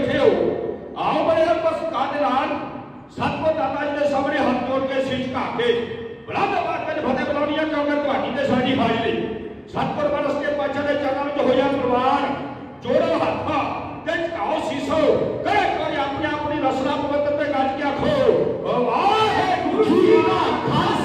ਬੈਠੇ ਹੋ। ਆਓ ਮੇਰੇ ਆਪਸ ਕਾਦਰਾਨ ਸਤਿਗੁਰ ਦਾਤਾ ਜੀ ਦੇ ਸਾਹਮਣੇ ਹੱਥ ਜੋੜ ਕੇ ਸੀਸ ਝੁਕਾ ਕੇ ਬੜਾ ਦਵਾਕਨ ਫਤਿਹ ਬੁਲਾਉਣੀ ਆ ਕਿਉਂਕਿ ਤੁਹਾਡੀ ਤੇ ਸਾਡੀ ਹਾਜ਼ਰੀ ਸਤਿਗੁਰ ਬਰਸ ਕੇ ਪਾਛਾ ਦੇ ਚਰਨਾਂ ਵਿੱਚ ਹੋਇਆ ਪ੍ਰਵਾਨ ਜੋੜੋ ਹੱਥਾਂ ਤੇ ਝੁਕਾਓ ਸੀਸੋ। ਕਰੇ ਕੋਈ ਆਪਣੀ ਆਪਣੀ ਰਸਨਾ ਪਵਿੱਤਰ ਤੇ ਗੱਜ ਕੇ ਆਖੋ, ਵਾਹਿਗੁਰੂ ਜੀ ਕਾ ਖਾਲਸਾ।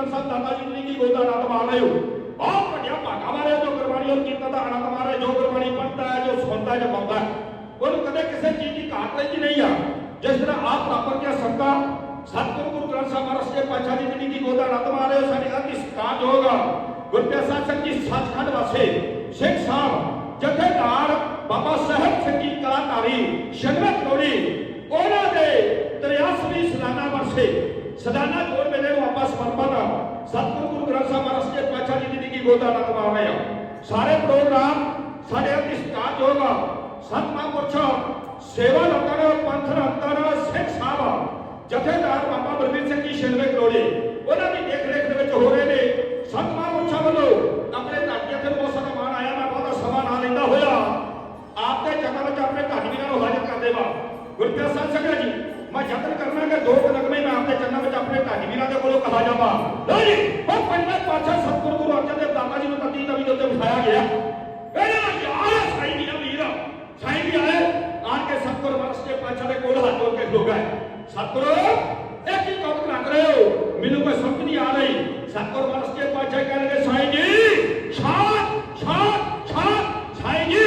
ਧੰਤਾਂ ਸਾਹਿਬ ਦਾਦਾ ਜੀ ਨੇ ਕੀ ਗੋਦਾ ਆਨੰਦ ਮਾਣ ਰਹੇ ਹੋ। ਬਹੁਤ ਵੱਡਿਆ ਭਾਗਾ ਮਾਰੇ ਜੋ ਗੁਰਬਾਣੀ ਔਰ ਕੀਰਤਨ ਦਾ ਆਨੰਦ ਮਾਰੇ ਜੋ ਗੁਰਬਾਣੀ ਪੜ੍ਹਦਾ ਹੈ, ਜੋ ਸੁਣਦਾ ਜੋ ਗਾਉਂਦਾ ਉਹਨੂੰ ਕਦੇ ਕਿਸੇ ਚੀਜ਼ ਦੀ ਘਾਟ ਰਹਿੰਦੀ ਨਹੀਂ ਆ। ਜਿਸ ਤਰ੍ਹਾਂ ਆਪ ਪ੍ਰਾਪਤ ਕਿਆ ਸੰਤਾ, ਸਤਿਗੁਰੂ ਗੁਰੂ ਗ੍ਰੰਥ ਸਾਹਿਬ ਮਹਾਰਾਜ ਦੇ ਪਾਤਸ਼ਾਹ ਦੀ ਜਿਹੜੀ ਕੀ ਗੋਦਾ ਆਨੰਦ ਮਾਰੇ ਸਾਡੇ ਅਤੀ ਸਤਿਕਾਰ ਹੋਗਾ ਗੁਰਪ੍ਰਸਾਦ ਸਿੰਘ ਜੀ ਸੱਚਖੰਡ ਵਾਸੇ, ਸਿੱਖ ਸਾਹਿਬ, ਜਥੇਦਾਰ ਬਾਬਾ ਸਾਹਿਬ ਸਿੰਘ ਜੀ ਕਲਾਕਾਰੀ ਸ਼ਨਮਤ ਕਰੋੜੀ ਉਹਨਾਂ ਦੇ 83ਵੀਂ ਸਾਲਾਨਾ ਵਰਸੇ ਸਦਾਨਾ ਜੋੜ ਮੇਲੇ ਨੂੰ ਆਪਾਂ ਸਮਰਪਣ ਸਤਿਗੁਰੂ ਗੁਰੂ ਗ੍ਰੰਥ ਸਾਹਿਬ ਮਹਾਰਾਜ ਦੇ ਪਾਤਸ਼ਾਹ ਜੀ ਦੀ ਕੀ ਗੋਦਾ ਆਨੰਦ ਮਾਣ ਸਾਰੇ ਪ੍ਰੋਗਰਾਮ ਸਾਡੇ ਅਤੀ ਸਤਿਕਾਰ ਹੋਗਾ ਸੰਤ ਮਹਾਂਪੁਰਸ਼ ਸੇਵਾ ਲੋਕਾਂ ਪੰਥ ਰਤਨ ਸਿੱਖ ਸਾਹਿਬ ਜਥੇਦਾਰ ਬਾਬਾ ਬਲਵੀਰ ਸਿੰਘ ਜੀ ਸ਼ਿਲਵੇ ਕਰੋੜੇ ਉਹਨਾਂ ਦੀ ਦੇਖ ਰੇਖ ਦੇ ਵਿੱਚ ਹੋ ਰਹੇ ਨੇ। ਸੰਤ ਮਹਾਂਪੁਰਸ਼ਾਂ ਵੱਲੋਂ ਆਪਣੇ ਧਰਤੀ ਤੇ ਬਹੁਤ ਸਾਰਾ ਮਾਣ ਆਇਆ। ਮੈਂ ਬਹੁਤਾ ਸਮਾਂ ਨਾ ਲੈਂਦਾ ਹੋਇਆ। ਆਪ ਦੇ ਚਰਨਾਂ ਵਿੱਚ ਆਪਣੇ ਧਰਤੀ ਵੀਰਾਂ ਨੂੰ ਹਾਜ਼ਰ ਕਰਦੇ ਵਾ। ਗੁਰਪ੍ਰਸਾਦ ਸਿੰਘ ਜੀ, ਮੈਂ ਯਤਨ ਕਰਨਾ ਕਿ ਦੋ ਕੁ ਨਗਮੇ ਮੈਂ ਆਪਣੇ ਚਰਨਾਂ ਵਿੱਚ ਆਪਣੇ ਧੰਨ ਵੀਰਾਂ ਦੇ ਕੋਲੋਂ ਕਹਾ ਜਾਵਾਂ ਲਓ ਜੀ ਉਹ ਪੰਜਵੇਂ ਪਾਤਸ਼ਾਹ ਸਤਿਗੁਰੂ ਗੁਰੂ ਅਰਜਨ ਦੇਵ ਦਾਤਾ ਜੀ ਨੂੰ ਤਤੀ ਤਵੀ ਦੇ ਉੱਤੇ ਬਿਠਾਇਆ ਗਿਆ। ਇਹਨਾਂ ਯਾਰ ਸਾਈਂ ਜੀ ਵੀਰ, ਸਾਈਂ ਜੀ ਆਏ ਆਣ ਕੇ ਸਤਿਗੁਰ ਮਰਸ ਦੇ ਪਾਤਸ਼ਾਹ ਦੇ ਕੋਲ ਹੱਥ ਜੋੜ ਕੇ ਖਲੋ ਗਏ ਸਤਿਗੁਰੂ ਇਹ ਕੀ ਕੰਮ ਕਰ ਰਹੇ ਹੋ ਮੈਨੂੰ ਕੋਈ ਸਮਝ ਨਹੀਂ ਆ ਰਹੀ ਸਤਿਗੁਰੂ ਮਰਸ ਦੇ ਪਾਤਸ਼ਾਹ ਕਹਿੰਦੇ ਸਾਈਂ ਜੀ ਛਾਤ ਛਾਤ ਛਾਤ ਸਾਈਂ ਜੀ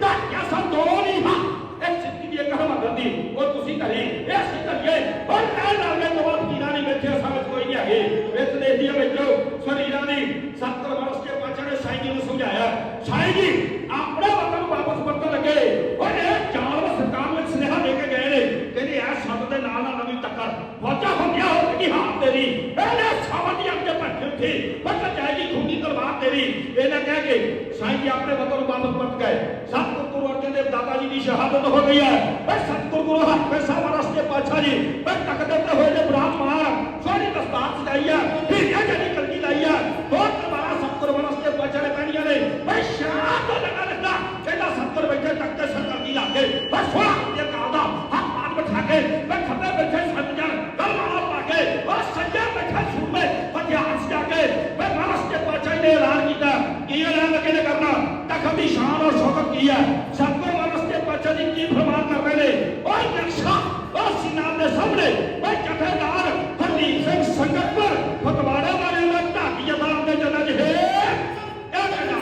ਧਾਕਿਆ ਸਭ ਦੋ ਨਹੀਂ ਹਾਂ ਇਹ ਸਿੱਧੀ ਦੀ ਇੱਕ ਹਮਦਰਦੀ ਦੀ ਉਹ ਤੁਸੀਂ ਧਰੀ ਇਹ ਅਸੀਂ ਧਰੀਏ ਪਰ ਇਹ ਨਾਲ ਦੇ ਤੋਂ ਪੀਰਾਂ ਨਹੀਂ ਬੈਠੇ ਸਮਝ ਕੋਈ ਨਹੀਂ ਹੈਗੇ ਵਿੱਚ ਦੇਦੀਆਂ ਵਿੱਚ ਸਰੀਰਾਂ ਦੀ ਸਤਿਗੁਰੂ ਮਰਸ ਦੇ ਪਾਤਸ਼ਾਹ ਨੇ ਸਾਈਂ ਜੀ ਨੂੰ ਸਮਝਾਇਆ ਸਾਈਂ ਜੀ ਆਪਣੇ ਵਤਨ ਨੂੰ ਵਾਪਸ ਵਰਤਣ ਲੱਗੇ ਓਏ ਇਹ ਜਾਲ ਸਰਕਾਰ ਵਿੱਚ ਸੁਨੇਹਾ ਦੇ ਕੇ ਗਏ ਨੇ ਕਹਿੰਦੇ ਐ ਸ਼ਬਦ ਦੇ ਨਾਲ ਨਾਲ ਨਵੀਂ ਟੱਕਰ ਫੌਜਾਂ ਹੁੰਦੀਆਂ ਹੋ ਕਿ ਹਾਥ ਤੇਰੀ ਇਹਨੇ ਸਾਵਨ ਦੀ ਅੱਗੇ ਭੱਜ ਉੱਠੀ ਬੱਚਾ ਜਾਏਗੀ ਖੂਨੀ ਤਲਵਾਰ ਤੇਰੀ ਇਹਨੇ ਕਹਿ ਕੇ ਸਾਈਂ ਜੀ ਆਪਣੇ ਵਤਨ ਨੂੰ ਵਾਪਸ ਵਰਤ ਗਏ ਸਤਿਗੁਰੂ ਗੁਰੂ ਅਰਜਨ ਦੇਵ ਦਾਦਾ ਜੀ ਦੀ ਸ਼ਹਾਦਤ ਹੋ ਗਈ ਹੈ। ਓਏ ਸਤਿਗੁਰੂ ਗੁਰੂ ਹਰਗੋਬਿੰਦ ਸਾਹਿਬ ਰਸਤੇ ਪਾਤਸ਼ਾਹ ਜੀ ਓਏ ਤਖਤ ਤੇ ਹੋਏ ਨੇ ਬ੍ਰਾਹਮਣ ਸੋਹਣੀ ਦਸਤਾਰ ਸਜਾਈ ਆ। ਦੀ ਸ਼ਾਨ ਔਰ ਸ਼ੌਕਤ ਕੀ ਹੈ? ਸਤਿਗੁਰੂ ਅਵਸਥੇ ਪਾਚਾ ਜੀ ਕੀ ਫਰਮਾਨ ਕਰ ਰਹੇ ਨੇ? ਉਹ ਨਕਸ਼ਾ ਉਹ ਸੀਨਾ ਦੇ ਸਾਹਮਣੇ ਉਹ ਜਥੇਦਾਰ, ਹਰਦੀਪ ਸਿੰਘ ਸੰਗਤ ਪਰ ਫਤਵਾੜਾ ਵਾਲਿਆਂ ਦਾ ਢਾਕੀ ਜਮਾਨ ਦੇ ਜਨਾਂ ਜਿਹੇ ਇਹ ਕਹਿੰਦਾ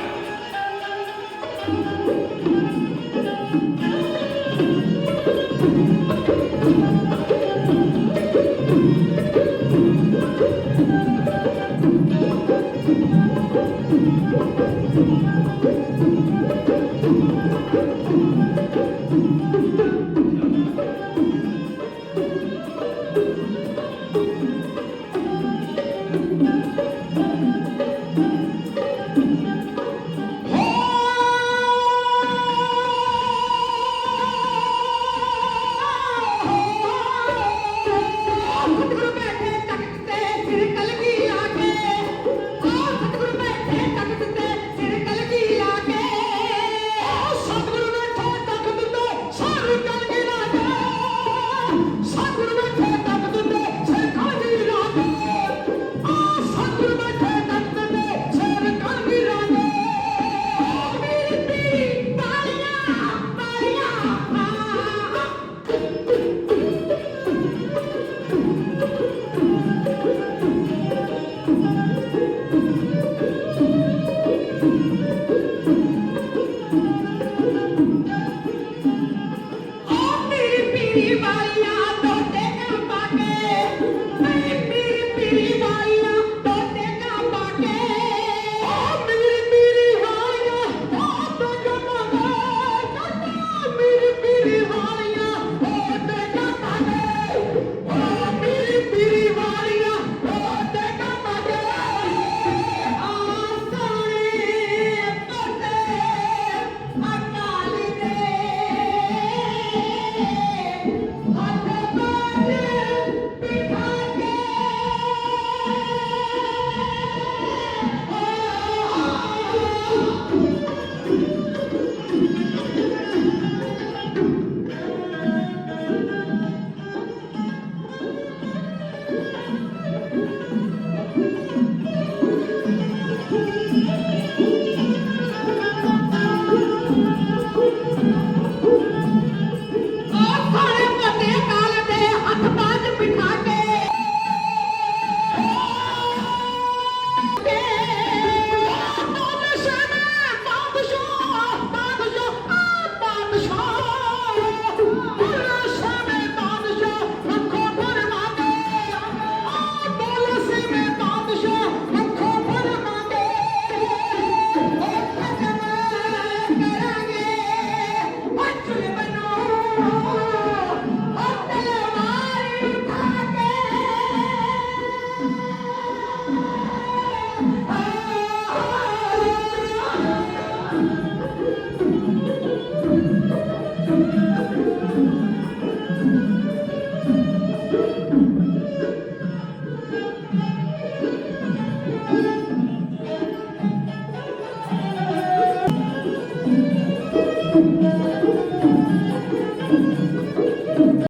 Anybody